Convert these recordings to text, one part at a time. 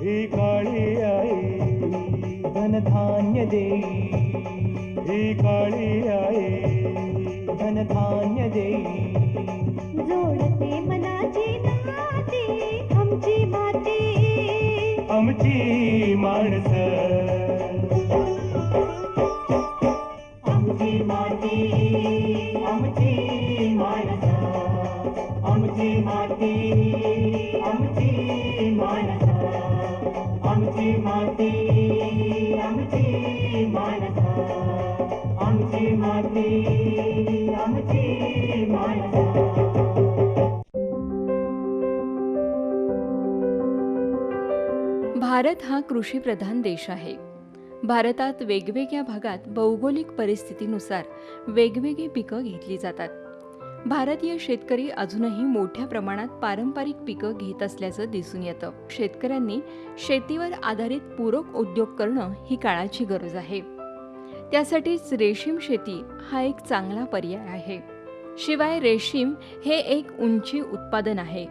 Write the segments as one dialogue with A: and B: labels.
A: ही काळी आई
B: धनधान्य देई
A: ही काळी आई
B: धनधान्य देई
C: जोडते मनाची नाती आमची माती
A: आमची माणस
B: आमची मानसा आमची माती आमची मानसा आमची माती आमची मानसा.
D: भारत हा कृषीप्रधान देश आहे. भारतात वेगवेगळ्या भागात भौगोलिक परिस्थितीनुसार वेगवेगळी पिकं घेतली जातात. भारतीय शेतकरी अजूनही मोठ्या प्रमाणात पारंपरिक पिकं घेत असल्याचं दिसून येतं. शेतकऱ्यांनी शेतीवर आधारित पूरक उद्योग करणं ही काळाची गरज आहे. त्यासाठीच रेशीम शेती हा एक चांगला पर्याय आहे. शिवाय रेशीम हे एक उंची उत्पादन आहे.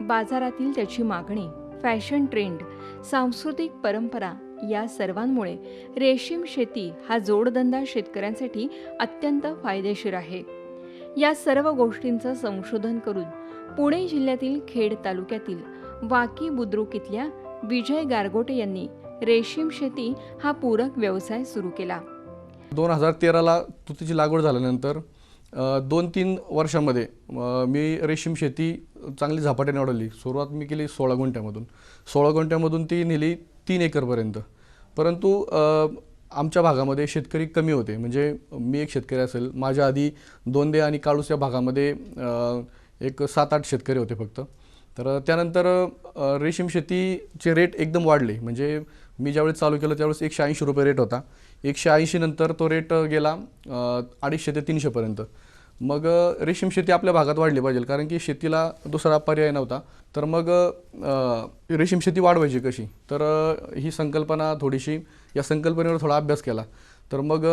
D: बाजारातील त्याची मागणी फॅशन ट्रेंड सांस्कृतिक परंपरा या सर्वांमुळे रेशीम शेती हा जोडधंदा शेतकऱ्यांसाठी अत्यंत फायदेशीर आहे. या सर्व गोष्टींचं संशोधन करून पुणे जिल्ह्यातील खेड तालुक्यातील वाकी बुद्रुक इथल्या विजय गारगोटे यांनी रेशीम शेती हा पूरक व्यवसाय सुरू केला.
E: दोन हजार तेराला तुतीची लागवड झाल्यानंतर दोन तीन वर्षामध्ये मी रेशीम शेती चांगली झपाट्याने वाढवली. सुरुवात मी केली सोळा गुंठ्यामधून. सोळा गुंठ्यामधून ती नेली तीन एकरपर्यंत. परंतु आमच्या भागामध्ये शेतकरी कमी होते. म्हणजे मी एक शेतकरी असेल माझ्या आधी दोंदे आणि काळूस या भागामध्ये एक सात आठ शेतकरी होते फक्त. तर त्यानंतर रेशीम शेतीचे रेट एकदम वाढले. म्हणजे मी ज्यावेळेस चालू केलं त्यावेळेस एकशे ऐंशी रुपये रेट होता. एकशे ऐंशी नंतर तो रेट गेला अडीचशे ते तीनशेपर्यंत मग रेशीम शेती आपल्या भागात वाढली पाहिजे कारण की शेतीला दुसरा पर्याय नव्हता. तर मग रेशीम शेती वाढवायची कशी? तर ही संकल्पना थोडीशी या संकल्पनेवर थोडा अभ्यास केला. तर मग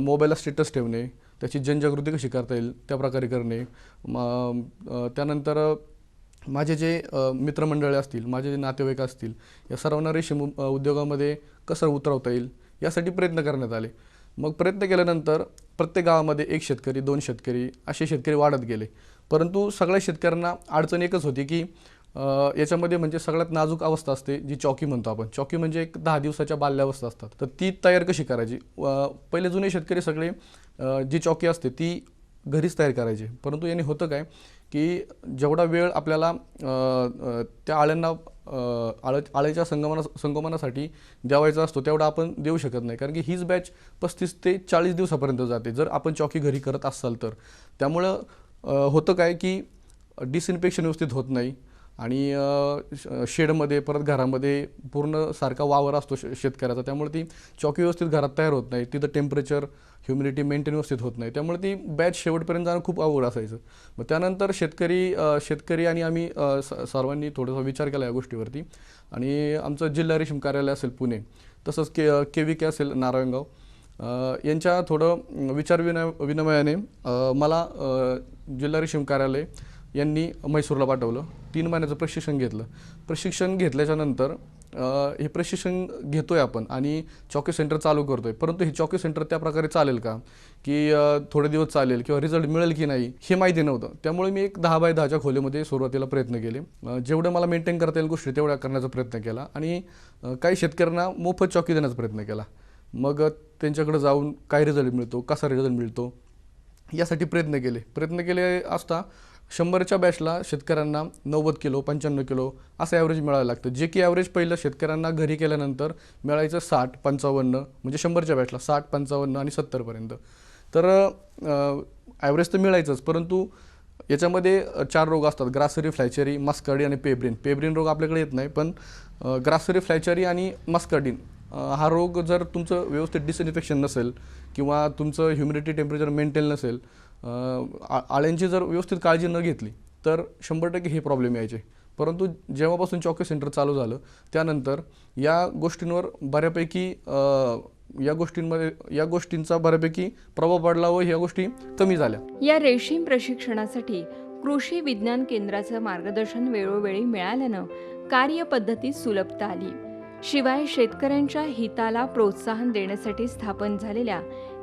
E: मोबाईलला स्टेटस ठेवणे त्याची जनजागृती कशी करता येईल त्या प्रकारे करणे. त्यानंतर माझे जे अ, मित्रमंडळी असतील माझे जे नातेवाईक असतील या सर्वांना रेशीम उद्योगामध्ये कसं उतरवता येईल यासाठी प्रयत्न करण्यात आले. मग प्रयत्न केल्यानंतर प्रत्येक गावामध्ये एक शेतकरी दोन शेतकरी असे शेतकरी वाढत गेले. परंतु सगळ्या शेतकऱ्यांना अडचण एकच होती की याच्यामध्ये म्हणजे सगळ्यात नाजूक अवस्था असते जी चौकी म्हणतो आपण. चौकी म्हणजे एक दहा दिवसाच्या बाल्यावस्था असतात. तर ती तयार कशी करायची? व पहिले जुने शेतकरी सगळे जी चौकी असते ती घरीच तयार करायची. परंतु याने होतं काय की जेवढा वेळ आपल्याला त्या आळ्यांना आळ आळ्याच्या संगमना संगमनासाठी द्यावायचा असतो तेवढा आपण देऊ शकत नाही. कारण की हीच बॅच पस्तीस ते चाळीस दिवसापर्यंत जाते. जर आपण चौकी घरी करत असाल तर. त्यामुळं होतं काय की डिसइन्फेक्शन व्यवस्थित होत नाही. आणि शेडमध्ये परत घरामध्ये पूर्ण सारखा वावर असतो शे शेतकऱ्याचा. त्यामुळे ती चौकी व्यवस्थित घरात तयार होत नाही. तिथं टेम्परेचर ह्युमिडिटी मेंटेन व्यवस्थित होत नाही. त्यामुळे ती बॅच शेवटपर्यंत जाणं खूप अवघड असायचं. मग त्यानंतर शेतकरी शेतकरी आणि आम्ही स- सर्वांनी थोडासा विचार केला या गोष्टीवरती. आणि आमचं जिल्हा रेशीम कार्यालय असेल पुणे तसंच के के व्ही के असेल नारायणगाव. यांच्या थोडं विचार विनय विनिमयाने मला जिल्हा रेशीम कार्यालय यांनी म्हैसूरला पाठवलं. तीन महिन्याचं प्रशिक्षण घेतलं. प्रशिक्षण घेतल्याच्या नंतर हे प्रशिक्षण घेतो आहे आपण आणि चॉकी सेंटर चालू करतो आहे परंतु हे चॉकी सेंटर त्या प्रकारे चालेल का? की थोडे दिवस चालेल किंवा रिझल्ट मिळेल की नाही हे माहिती नव्हतं. त्यामुळे मी एक दहा बाय दहाच्या खोलीमध्ये सुरुवातीला प्रयत्न केले. जेवढं मला मेंटेन करता येईल गोष्टी तेवढ्या करण्याचा प्रयत्न केला आणि काही शेतकऱ्यांना मोफत चॉकी देण्याचा प्रयत्न केला. मग त्यांच्याकडे जाऊन काय रिझल्ट मिळतो कसा रिझल्ट मिळतो यासाठी प्रयत्न केले. प्रयत्न केले असता शंभरच्या बॅचला शेतकऱ्यांना नव्वद किलो पंच्याण्णव किलो असं ॲव्हरेज मिळायला लागतं. जे की ॲव्हरेज पहिलं शेतकऱ्यांना घरी केल्यानंतर मिळायचं साठ पंचावन्न म्हणजे शंभरच्या बॅचला साठ पंचावन्न आणि सत्तरपर्यंत तर ॲव्हरेज तर मिळायचंच परंतु याच्यामध्ये चार रोग असतात. ग्रासरी फ्लॅचरी मस्कार्डी आणि पेब्रिन पेब्रिन रोग आपल्याकडे येत नाही पण ग्रासरी फ्लॅचरी आणि मस्कार्डिन हा रोग जर तुमचं व्यवस्थित डिसइन्फेक्शन नसेल किंवा तुमचं ह्युमिडिटी टेम्परेचर मेंटेन नसेल आळ्यांची जर व्यवस्थित काळजी न घेतली तर शंभर टक्के हे प्रॉब्लेम यायचे. परंतु जेव्हापासून चॉकी सेंटर चालू झालं त्यानंतर या गोष्टींवर बऱ्यापैकी या गोष्टींमध्ये या गोष्टींचा बऱ्यापैकी प्रभाव पडला व ह्या गोष्टी कमी झाल्या.
D: या रेशीम प्रशिक्षणासाठी कृषी विज्ञान केंद्राचं मार्गदर्शन वेळोवेळी मिळाल्यानं कार्यपद्धतीत सुलभता आली. शिवाय शेतकऱ्यांच्या हिताला प्रोत्साहन देण्यासाठी स्थापन झालेल्या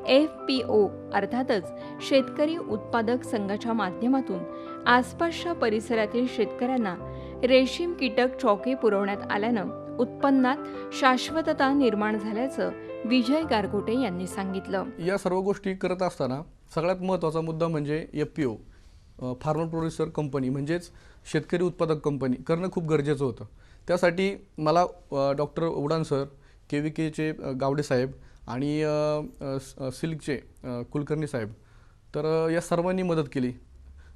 D: एफ पी ओ अर्थातच शेतकरी उत्पादक संघाच्या माध्यमातून आसपासच्या परिसरातील शेतकऱ्यांना रेशीम कीटक चौके पुरवण्यात आल्यानं उत्पन्नात शाश्वतता निर्माण झाल्याचं विजय गारगोटे यांनी सांगितलं.
E: या सर्व गोष्टी करत असताना सगळ्यात महत्त्वाचा मुद्दा म्हणजे F P O farmer producer company म्हणजेच शेतकरी उत्पादक कंपनी करणं खूप गरजेचं होतं. त्यासाठी मला doctor Udan sir K V केचे गावडे साहेब आणि सिल्कचे कुलकर्णी साहेब. तर या सर्वांनी मदत केली.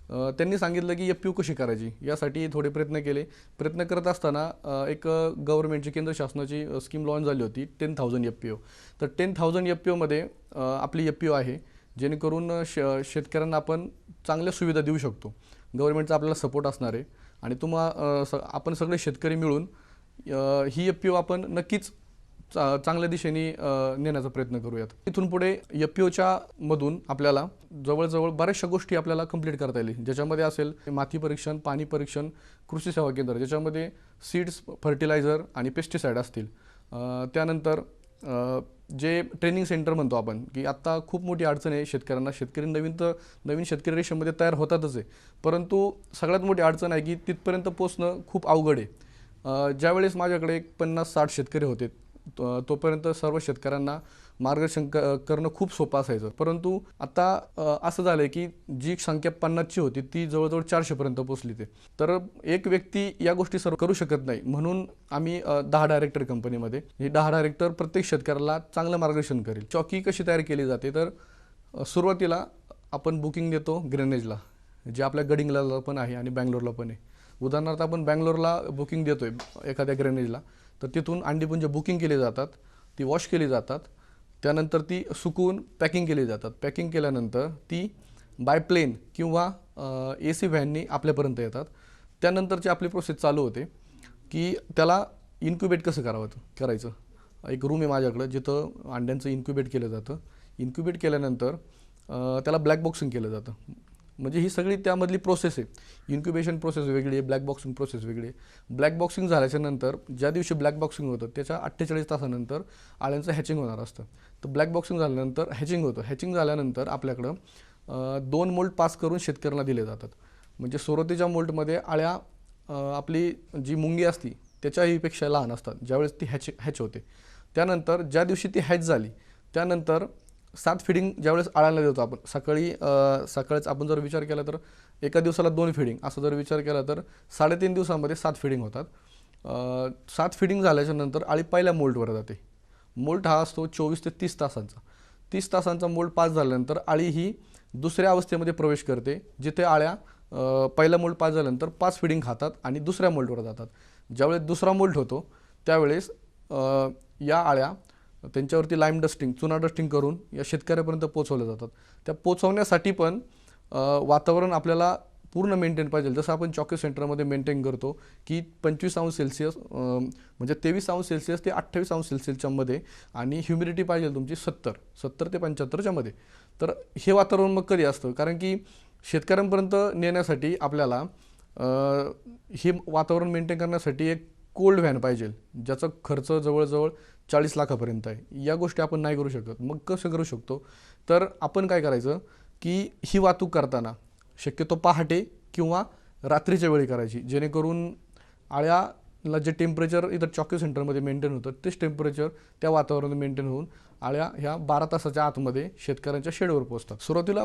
E: त्यांनी सांगितलं की एफ पी कशी करायची? यासाठी थोडे प्रयत्न केले. प्रयत्न करत असताना एक गव्हर्नमेंटची केंद्र शासनाची स्कीम लॉन्च झाली होती ten thousand F P O तर टेन थाउजंड एफ पी ओमध्ये आपली एफ पी ओ आहे जेणेकरून श शेतकऱ्यांना आपण चांगल्या सुविधा देऊ शकतो. गव्हर्नमेंटचा आपल्याला सपोर्ट असणार आहे. आणि तुम्हा स आपण सगळे शेतकरी मिळून ही एफ पी ओ आपण नक्कीच चा चांगल्या दिशेने नेण्याचा प्रयत्न करूयात. इथून पुढे एफ मधून आपल्याला जवळजवळ बऱ्याचशा गोष्टी आपल्याला कंप्लीट करता येईल. ज्याच्यामध्ये असेल माती परीक्षण पाणी परीक्षण कृषी सेवा केंद्र ज्याच्यामध्ये सीड्स फर्टिलायझर आणि पेस्टिसाईड असतील. त्यानंतर जे ट्रेनिंग सेंटर म्हणतो आपण की आत्ता खूप मोठी अडचण आहे शेतकऱ्यांना. शेतकरी नवीन तर नवीन शेतकरी रेषेमध्ये तयार होतातच आहे. परंतु सगळ्यात मोठी अडचण आहे की तिथपर्यंत पोचणं खूप अवघड आहे. ज्यावेळेस माझ्याकडे एक पन्नास साठ शेतकरी होते तोपर्यंत सर्व शेतकऱ्यांना मार्गदर्शन क करणं खूप सोपं असायचं. परंतु आता असं झालं आहे की जी संख्या पन्नासची होती ती जवळजवळ चारशेपर्यंत पोचली ते. तर एक व्यक्ती या गोष्टी सर्व करू शकत नाही. म्हणून आम्ही दहा डायरेक्टर कंपनीमध्ये हे दहा डायरेक्टर प्रत्येक शेतकऱ्याला चांगलं मार्गदर्शन करेल. चौकी कशी तयार केली जाते? तर सुरुवातीला आपण बुकिंग देतो ग्रेनेजला जे आपल्या गडिंगला पण आहे आणि बँगलोरला पण आहे. उदाहरणार्थ आपण बँगलोरला बुकिंग देतोय एखाद्या ग्रेनेजला तर तिथून अंडीपुंज बुकिंग केली जातात. ती वॉश केली जातात. त्यानंतर ती सुकवून पॅकिंग केली जातात. पॅकिंग केल्यानंतर ती बाय प्लेन किंवा ए सी व्हॅननी आपल्यापर्यंत येतात. त्यानंतरची आपली प्रोसेस चालू होते की त्याला इन्क्युबेट कसं करावं करायचं. एक रूम आहे माझ्याकडं. जिथं अंड्यांचं इन्क्युबेट केलं जातं. इन्क्युबेट केल्यानंतर त्याला ब्लॅक बॉक्सिंग केलं जातं. म्हणजे ही सगळी त्यामधली प्रोसेस आहे. इन्क्युबेशन प्रोसेस वेगळी आहे ब्लॅक बॉक्सिंग प्रोसेस वेगळी आहे. ब्लॅक बॉक्सिंग झाल्याच्यानंतर ज्या दिवशी ब्लॅक बॉक्सिंग होतं त्याच्या अठ्ठेचाळीस तासानंतर आळ्यांचं हॅचिंग होणार असतं. तर ब्लॅक बॉक्सिंग झाल्यानंतर हॅचिंग होतं. हॅचिंग झाल्यानंतर आपल्याकडं दोन मोल्ट पास करून शेतकऱ्यांना दिले जातात. म्हणजे सुरुवातीच्या मोल्टमध्ये आळ्या आपली जी मुंगी असती त्याच्याहीपेक्षा लहान असतात ज्यावेळेस ती हॅच हॅच होते. त्यानंतर ज्या दिवशी ती हॅच झाली त्यानंतर सात फिडिंग ज्यावेळेस आळायला देतो आपण. सकाळी सकाळीच आपण जर विचार केला तर एका दिवसाला दोन फिडिंग असं जर विचार केला तर साडेतीन दिवसामध्ये सात फिडिंग होतात. सात फिडिंग झाल्याच्यानंतर आळी पहिल्या मोल्टवर जाते. मोल्ट हा असतो चोवीस ते तीस तासांचा. तीस तासांचा मोल्ड पास झाल्यानंतर आळी ही दुसऱ्या अवस्थेमध्ये प्रवेश करते जिथे आळ्या पहिला मोल्ड पास झाल्यानंतर पाच फिडिंग खातात आणि दुसऱ्या मोल्डवर जातात. ज्यावेळेस दुसरा मोल्ट होतो त्यावेळेस या आळ्या त्यांच्यावरती लाईम डस्टिंग चुना डस्टिंग करून या शेतकऱ्यापर्यंत पोचवल्या जातात. त्या पोचवण्यासाठी पण वातावरण आपल्याला पूर्ण मेंटेन पाहिजे. जसं आपण चॉकी सेंटरमध्ये मेंटेन करतो की पंचवीस अंश सेल्सिअस म्हणजे तेवीस अंश सेल्सिअस ते अठ्ठावीस अंश सेल्सिअसच्यामध्ये आणि ह्युमिडिटी पाहिजे तुमची सत्तर सत्तर ते पंच्याहत्तरच्यामध्ये तर हे वातावरण मग कधी असतं? कारण की शेतकऱ्यांपर्यंत नेण्यासाठी आपल्याला हे वातावरण मेंटेन करण्यासाठी एक कोल्ड व्हॅन पाहिजे. ज्याचा खर्च जवळजवळ चाळीस लाखापर्यंत आहे. या गोष्टी आपण नाही करू शकत. मग कसं करू शकतो? तर आपण काय करायचं की ही वाहतूक करताना शक्यतो पहाटे किंवा रात्रीच्या वेळी करायची. जेणेकरून आळ्याला जे टेम्परेचर इथं चॉकी सेंटरमध्ये मेंटेन होतं तेच टेम्परेचर त्या वातावरणात मेंटेन होऊन आळ्या ह्या बारा तासाच्या आतमध्ये शेतकऱ्यांच्या शेडवर पोहोचतात. सुरुवातीला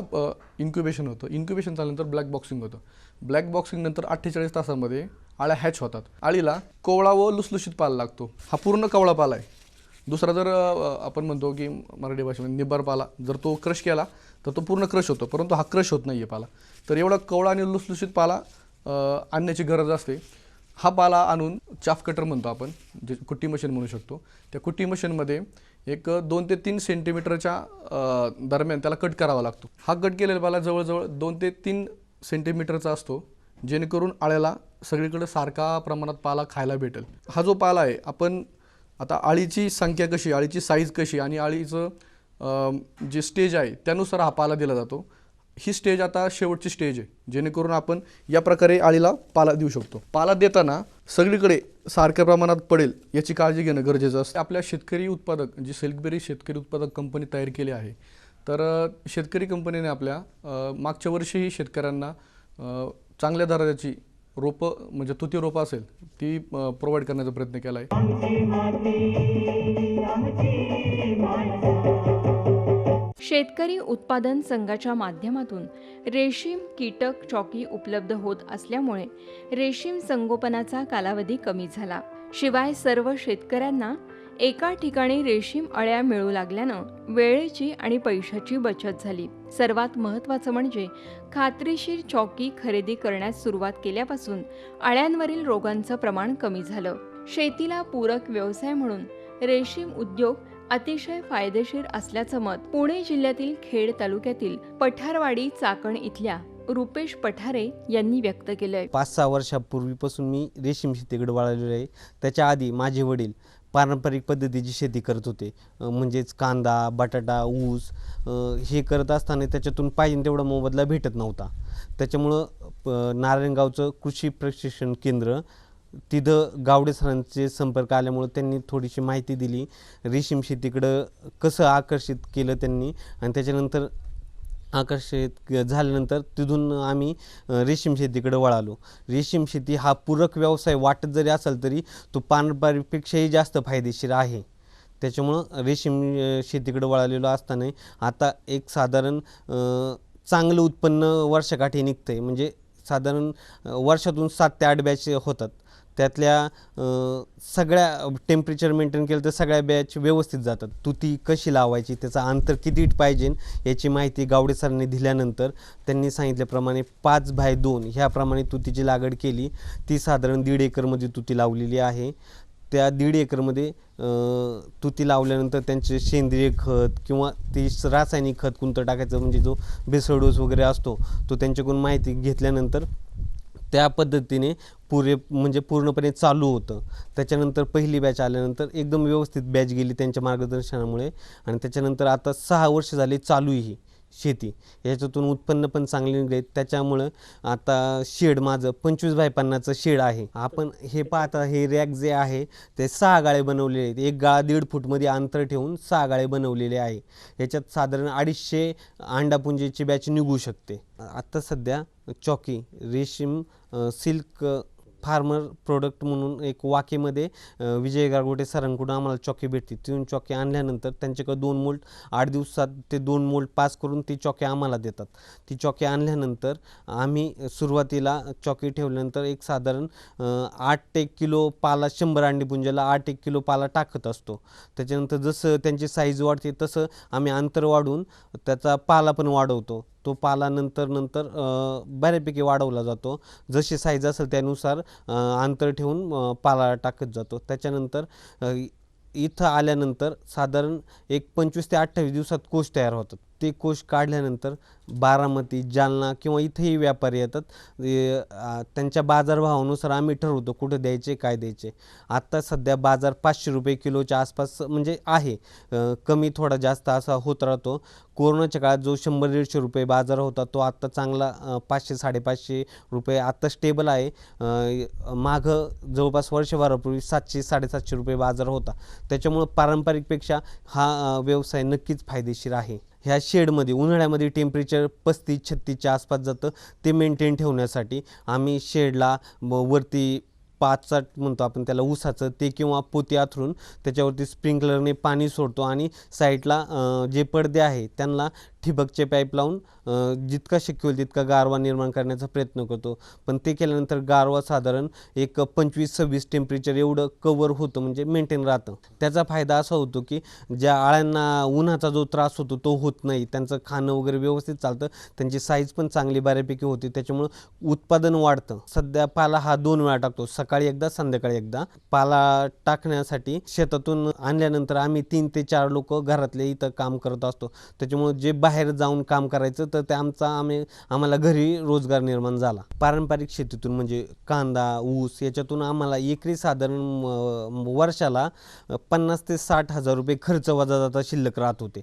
E: इन्क्युबेशन होतं. इन्क्युबेशन झाल्यानंतर ब्लॅक बॉक्सिंग होतं. ब्लॅक बॉक्सिंग नंतर अठ्ठेचाळीस तासामध्ये आळ्या हॅच होतात. आळीला कोवळा व लुसलुशीत पाला लागतो. हा पूर्ण कवळा पाला आहे. दुसरा जर आपण म्हणतो की मराठी भाषेमध्ये निब्बर पाला जर तो क्रश केला तर तो पूर्ण क्रश होतो परंतु हा क्रश होत नाही आहे पाला. तर एवढा कवळा आणि लुसलुशीत पाला आणण्याची गरज असते. हा पाला आणून चाफ कटर म्हणतो आपण जे कुट्टी मशीन म्हणू शकतो. त्या कुट्टी मशीनमध्ये एक दोन ते तीन सेंटीमीटरच्या दरम्यान त्याला कट करावा लागतो. हा कट केलेला पाला जवळजवळ दोन ते तीन सेंटीमीटरचा असतो जेणेकरून आळ्याला सगळीकडे सारखा प्रमाणात पाला खायला भेटेल. हा जो पाला आहे आपण आता आळीची संख्या कशी आळीची साईज कशी आणि आळीचं जे स्टेज आहे त्यानुसार हा पाला दिला जातो. ही स्टेज आता शेवटची स्टेज आहे जेणेकरून आपण या प्रकारे आळीला पाला देऊ शकतो. पाला देताना सगळीकडे सारख्या प्रमाणात पडेल याची काळजी घेणं गरजेचं असतं. आपल्या शेतकरी उत्पादक जी सिल्कबेरी शेतकरी उत्पादक कंपनी तयार केली आहे तर शेतकरी कंपनीने आपल्या मागच्या वर्षीही शेतकऱ्यांना चांगल्या दराची रोपं म्हणजे तुती रोपं असेल ती प्रोव्हाइड करण्याचा प्रयत्न केला आहे
D: शेतकरी उत्पादन संघाच्या माध्यमातून रेशीम कीटक चॉकी उपलब्ध होत असल्यामुळे रेशीम संगोपनाचा कालावधी कमी झाला. शिवाय सर्व शेतकऱ्यांना एका ठिकाणी रेशीम अळ्या मिळू लागल्यानं वेळेची आणि पैशाची बचत झाली. सर्वात महत्त्वाचं म्हणजे खात्रीशीर चौकी खरेदी करण्यास सुरुवात केल्यापासून अळ्यांवरील रोगांचं प्रमाण कमी झालं. शेतीला पूरक व्यवसाय म्हणून रेशीम उद्योग अतिशय फायदेशीर असल्याचं मत पुणे जिल्ह्यातील खेड तालुक्यातील पठारवाडी चाकण इथल्या रुपेश पठारे यांनी व्यक्त केलंय.
F: पाच सहा वर्षापूर्वीपासून मी रेशीम शेतीकडे वळालेलो आहे. त्याच्या आधी माझे वडील पारंपरिक पद्धतीची शेती करत होते. म्हणजेच कांदा बटाटा ऊस हे करत असताना त्याच्यातून पाहिजे तेवढा मोबदला भेटत नव्हता. त्याच्यामुळं प- नारायणगावचं कृषी प्रशिक्षण केंद्र तिथं गावडे सरांचे संपर्क आल्यामुळं त्यांनी थोडीशी माहिती दिली. रेशीम शेतीकडं कसं आकर्षित केलं त्यांनी आणि त्याच्यानंतर आकर्षित झाल्यानंतर तिथून आम्ही रेशीम शेतीकडे वळालो. रेशीम शेती हा पूरक व्यवसाय वाटत जरी असेल तरी तो पारंपरिकपेक्षाही जास्त फायदेशीर आहे. त्याच्यामुळं रेशीम शेतीकडे वळालेलो असताना आता एक साधारण चांगलं उत्पन्न वर्षाकाठी निघतं आहे म्हणजे साधारण वर्षातून सात ते आठ बॅच होतात. त्यातल्या सगळ्या टेम्परेचर मेंटेन केलं तर सगळ्या बॅच व्यवस्थित जातात. तुती कशी लावायची त्याचं अंतर किती पाहिजे याची माहिती गावडे सरांनी दिल्यानंतर त्यांनी सांगितल्याप्रमाणे पाच बाय दोन ह्याप्रमाणे तुतीची लागवड केली. ती साधारण दीड एकरमध्ये तुती लावलेली आहे. त्या दीड एकरमध्ये तुती लावल्यानंतर त्यांचे सेंद्रिय खत किंवा ती रासायनिक खत कोणतं टाकायचं म्हणजे जो बेसळ डोस वगैरे असतो तो त्यांच्याकडून माहिती घेतल्यानंतर त्या पद्धतीने पुरे म्हणजे पूर्णपणे चालू होतं. त्याच्यानंतर पहिली बॅच आल्यानंतर एकदम व्यवस्थित बॅच गेली त्यांच्या मार्गदर्शनामुळे. आणि त्याच्यानंतर आता सहा वर्ष झाली चालू ही शेती. याच्यातून उत्पन्न पण चांगले निघले. त्याच्यामुळं आता शेड माझं पंचवीस बाय पन्नासचं शेड आहे. आपण हे पाहता हे रॅक जे आहे ते सहा गाळे बनवलेले आहेत. एक गाळा दीड फूटमध्ये अंतर ठेवून सहा गाळे बनवलेले आहे. याच्यात साधारण अडीचशे अंडापुंजेची बॅच निघू शकते. आत्ता सध्या चॉकी रेशीम सिल्क फार्मर प्रोडक्ट म्हणून एक वाकेमध्ये विजय गारगोटे सरांकडून आम्हाला चॉकी भेटते तिथून चॉकी आणल्यानंतर त्यांच्याकडे दोन मोल्ड आठ दिवसात ते दोन मोल्ड पास करून ती चॉकी आम्हाला देतात. ती चॉकी आणल्यानंतर आम्ही सुरुवातीला चॉकी ठेवल्यानंतर एक साधारण आठ एक किलो पाला शंभर अंडी पुंजाला आठ एक किलो पाला टाकत असतो. त्याच्यानंतर जसं त्यांची साईज वाढते तसं आम्ही अंतर वाढून त्याचा पाला पण वाढवतो. तो पाला नंतर नंतर बऱ्यापैकी वाढवला जातो. जशी साईज असेल त्यानुसार अंतर ठेवून पाला टाकत जातो. त्याच्यानंतर इथं आल्यानंतर साधारण एक पंचवीस ते अठ्ठावीस दिवसात कोश तयार होतात. ते कोष काढल्यानंतर बारामती जालना किंवा इथेही व्यापारी येतात. त्यांच्या बाजारभावानुसार आम्ही ठरवतो कुठं द्यायचे काय द्यायचे. आत्ता सध्या बाजार पाचशे रुपये किलोच्या आसपास म्हणजे आहे. कमी थोडा जास्त असा होत राहतो. कोरोनाच्या काळात जो शंभर दीडशे रुपये बाजार होता तो आत्ता चांगला पाचशे साडेपाचशे रुपये आत्ता स्टेबल आहे. मागं जवळपास वर्षभरापूर्वी सातशे साडेसातशे रुपये बाजार होता. त्याच्यामुळं पारंपरिकपेक्षा हा व्यवसाय नक्कीच फायदेशीर आहे. ह्या शेडमध्ये उन्हाळ्यामध्ये टेम्परेचर पस्तीस छत्तीसच्या आसपास जातं. ते मेंटेन ठेवण्यासाठी आम्ही शेडला वरती पाचाट म्हणतो आपण त्याला ऊसाचं ते किंवा पोती आथरून त्याच्यावरती स्प्रिंकलरने पाणी सोडतो आणि साईडला जे पडदे आहे त्यांना ठिबकचे पाईप लावून जितका शक्य होईल तितका गारवा निर्माण करण्याचा प्रयत्न करतो. पण ते केल्यानंतर गारवा साधारण एक पंचवीस सव्वीस टेम्परेचर एवढं कवर होतं म्हणजे मेंटेन राहतं. त्याचा फायदा असा होतो की ज्या आळ्यांना उन्हाचा जो त्रास होतो तो होत नाही. त्यांचं खाणं वगैरे व्यवस्थित चालतं. त्यांची साईज पण चांगली बऱ्यापैकी होते. त्याच्यामुळं उत्पादन वाढतं. सध्या पाला हा दोन वेळा टाकतो. सकाळी एकदा संध्याकाळी एकदा. पाला टाकण्यासाठी शेतातून आणल्यानंतर आम्ही तीन ते चार लोक घरातले इथं काम करत असतो. त्याच्यामुळं जे बाहेर जाऊन काम करायचं तर ते आमचा आम्ही आम्हाला घरी रोजगार निर्माण झाला. पारंपरिक शेतीतून म्हणजे कांदा ऊस याच्यातून आम्हाला एकरी साधारण म, वर्षाला पन्नास ते साठ हजार रुपये खर्च वजा जाता शिल्लक राहत होते.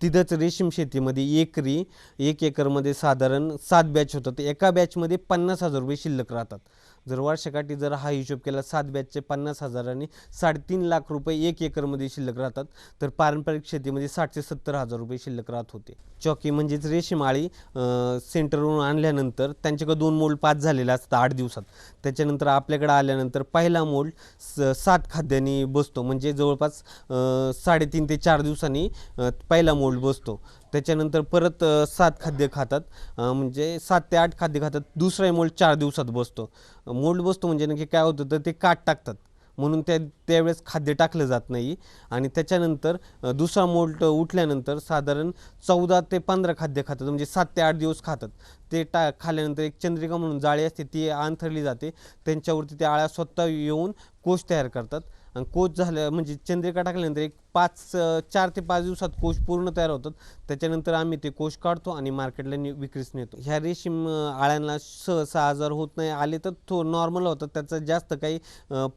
F: तिथंच रेशीम शेतीमध्ये एकरी एक एकरमध्ये साधारण सात बॅच होतात. एका बॅचमध्ये पन्नास हजार रुपये शिल्लक राहतात. जर वर्षाकाठी जर हा हिशोब केला सात बॅचचे पन्नास हजारांनी साडेतीन लाख रुपये एक एकरमध्ये शिल्लक राहतात. तर पारंपरिक शेतीमध्ये साठ ते सत्तर हजार रुपये शिल्लक राहत होते. चॉकी म्हणजेच रेशीमाळी सेंटरवरून आणल्यानंतर त्यांच्याकडे दोन मोल्ड पाच झालेले असतात आठ दिवसात. त्याच्यानंतर आपल्याकडे आल्यानंतर पहिला मोल्ड स सात खाद्यांनी बसतो. म्हणजे जवळपास साडेतीन ते चार दिवसांनी पहिला मोल्ड बसतो. त्याच्यानंतर परत सात खाद्य खातात. म्हणजे सात ते आठ खाद्य खातात. दुसरा मोल्ड चार दिवसात बसतो. मोल्ड बसतो म्हणजे नक्की काय होतं तर ते काट टाकतात. म्हणून त्या त्यावेळेस खाद्य टाकलं जात नाही. आणि त्याच्यानंतर दुसरा मोल्ट उठल्यानंतर साधारण चौदा ते पंधरा खाद्य खातात. म्हणजे सात ते आठ दिवस खातात. ते टा खाल्यानंतर एक चंद्रिका म्हणून जाळी असते ती अंथरली जाते. त्यांच्यावरती त्या आळ्या स्वतः येऊन कोश तयार करतात. आणि कोच झालं म्हणजे चंद्रिका टाकल्यानंतर एक पाच चार ते पाच दिवसात कोश पूर्ण तयार होतात. त्याच्यानंतर आम्ही ते कोश काढतो आणि मार्केटला नि विक्रीस नेतो. ह्या रेशीम आळ्यांना सहसा आजार होत नाही आले तर तो नॉर्मल होतात त्याचा जास्त काही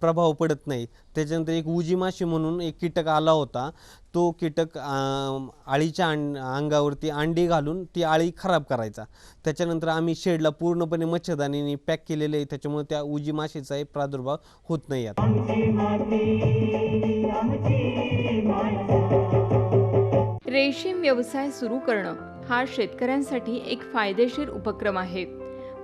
F: प्रभाव पडत नाही. त्याच्यानंतर एक उजी माशी म्हणून एक कीटक आला होता. तो कीटक आळीच्या अं अंगावरती अंडी घालून ती आळी खराब करायचा. त्याच्यानंतर आम्ही शेडला पूर्णपणे मच्छरदाणीने पॅक केलेले आहे. त्याच्यामुळे त्या उजी माशीचाही प्रादुर्भाव होत नाही आता.
D: रेशीम व्यवसाय सुरू करणं हा शेतकऱ्यांसाठी एक फायदेशीर उपक्रम आहे.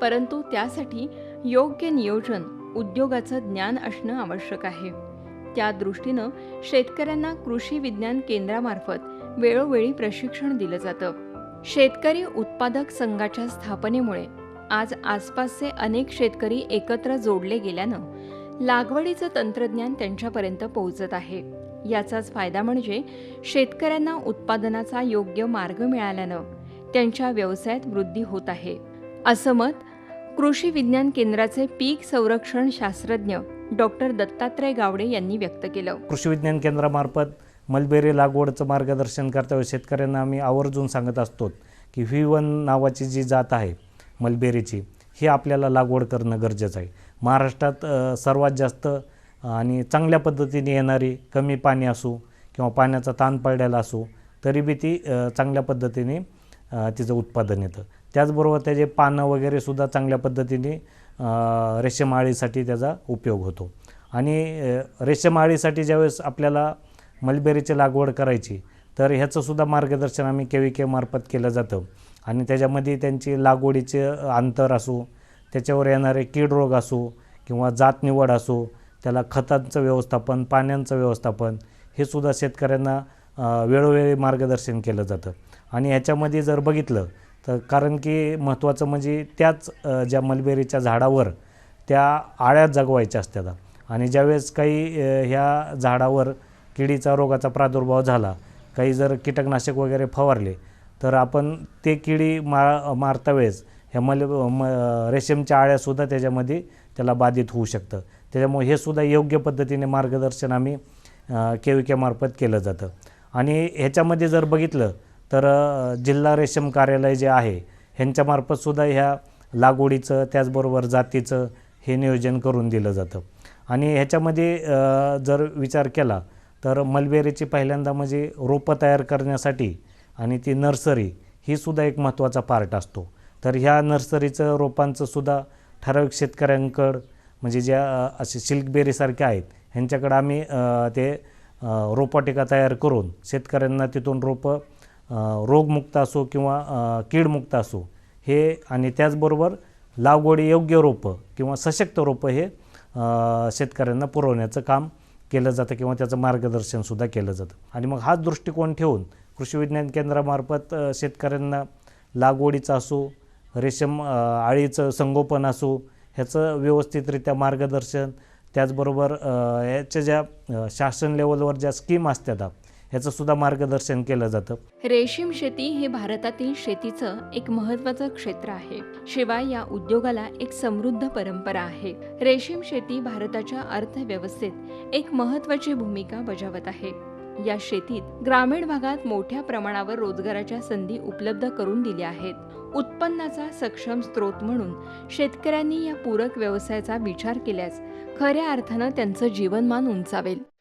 D: परंतु त्यासाठी योग्य नियोजन उद्योगाचं ज्ञान असणं आवश्यक आहे. त्या दृष्टीनं शेतकऱ्यांना कृषी विज्ञान केंद्रामार्फत वेळोवेळी प्रशिक्षण दिलं जातं. शेतकरी उत्पादक संघाच्या स्थापनेमुळे आज आसपासचे अनेक शेतकरी एकत्र जोडले गेल्यानं लागवडीचं तंत्रज्ञान त्यांच्यापर्यंत पोहोचत आहे. याचाच फायदा म्हणजे शेतकऱ्यांना उत्पादनाचा योग्य मार्ग मिळाल्यानं त्यांच्या व्यवसायात वृद्धी होत आहे. असं मत कृषी विज्ञान केंद्राचे पीक संरक्षण शास्त्रज्ञ डॉक्टर दत्तात्रय गावडे यांनी व्यक्त केलं.
G: कृषी विज्ञान केंद्रामार्फत मलबेरी लागवडचं मार्गदर्शन करतावेळी शेतकऱ्यांना आम्ही आवर्जून सांगत असतो की व्ही वन नावाची जी जात आहे मलबेरीची ही आपल्याला लागवड करणं गरजेचं आहे. महाराष्ट्रात सर्वात जास्त आणि चांगल्या पद्धतीने येणारी कमी पाणी असो किंवा पाण्याचा ताण पडलेला असो तरी बी ती चांगल्या पद्धतीने तिचं उत्पादन येतं. त्याचबरोबर त्याचे पानं वगैरे सुद्धा चांगल्या पद्धतीने रेशमाळीसाठी त्याचा उपयोग होतो. आणि रेशमाळीसाठी ज्यावेळेस आपल्याला मलबेरीची लागवड करायची तर ह्याचंसुद्धा मार्गदर्शन आम्ही के व्ही केमार्फत केलं जातं. आणि त्याच्यामध्ये त्यांची लागवडीचे अंतर असो त्याच्यावर येणारे कीड रोग असो किंवा जात निवड असो त्याला खतांचं व्यवस्थापन पाण्याचं व्यवस्थापन हे सुद्धा शेतकऱ्यांना वेळोवेळी मार्गदर्शन केलं जातं. आणि ह्याच्यामध्ये जर बघितलं तर कारण की महत्त्वाचं म्हणजे त्याच ज्या मलबेरीच्या झाडावर त्या आळ्या जगवायच्या असतात आणि ज्यावेळेस काही ह्या झाडावर किडीचा रोगाचा प्रादुर्भाव झाला काही जर कीटकनाशक वगैरे फवारले तर आपण ते किडी मा मारता वेळेस ह्या मल म रेशीमच्या आळ्यासुद्धा त्याच्यामध्ये त्याला बाधित होऊ शकतं. त्याच्यामुळे हे सुद्धा योग्य पद्धतीने मार्गदर्शन आम्ही के व्ही केमार्फत केलं जातं. आणि ह्याच्यामध्ये जर बघितलं तर जिल्हा रेशीम कार्यालय जे आहे ह्यांच्यामार्फतसुद्धा ह्या लागवडीचं त्याचबरोबर जातीचं हे नियोजन करून दिलं जातं. आणि ह्याच्यामध्ये जर विचार केला तर मलबेरीची पहिल्यांदा म्हणजे रोपं तयार करण्यासाठी आणि ती नर्सरी ही सुद्धा एक महत्त्वाचा पार्ट असतो. तर ह्या नर्सरीचं रोपांचं सुद्धा ठराविक शेतकऱ्यांकडं म्हणजे ज्या असे सिल्कबेरीसारखे आहेत ह्यांच्याकडं आम्ही ते रोपाटिका रोपवाटिका तयार करून शेतकऱ्यांना तिथून रोपं रोगमुक्त असो किंवा कीडमुक्त असो हे आणि त्याचबरोबर लागवडी योग्य रोपं किंवा सशक्त रोपं हे शेतकऱ्यांना पुरवण्याचं काम केलं जातं किंवा त्याचं मार्गदर्शनसुद्धा केलं जातं. आणि मग हाच दृष्टिकोन ठेवून कृषी विज्ञान केंद्रामार्फत शेतकऱ्यांना लागवडीचं असो रेशीम आळीचं संगोपन असो ह्याचं व्यवस्थितरित्या मार्गदर्शन त्याचबरोबर याच्या ज्या शासन लेवलवर ज्या स्कीम असतात ह्याचंसुद्धा मार्गदर्शन केलं जातं.
D: रेशीम शेती हे भारतातील शेतीचं एक महत्त्वाचं क्षेत्र आहे. शिवाय या उद्योगाला एक समृद्ध परंपरा आहे. रेशीम शेती भारताच्या अर्थव्यवस्थेत एक महत्त्वाची भूमिका बजावत आहे. या शेतीत ग्रामीण भागात मोठ्या प्रमाणावर रोजगाराच्या संधी उपलब्ध करून दिल्या आहेत. उत्पन्नाचा सक्षम स्रोत म्हणून शेतकऱ्यांनी या पूरक व्यवसायाचा विचार केल्यास खऱ्या अर्थानं त्यांचं जीवनमान उंचावेल.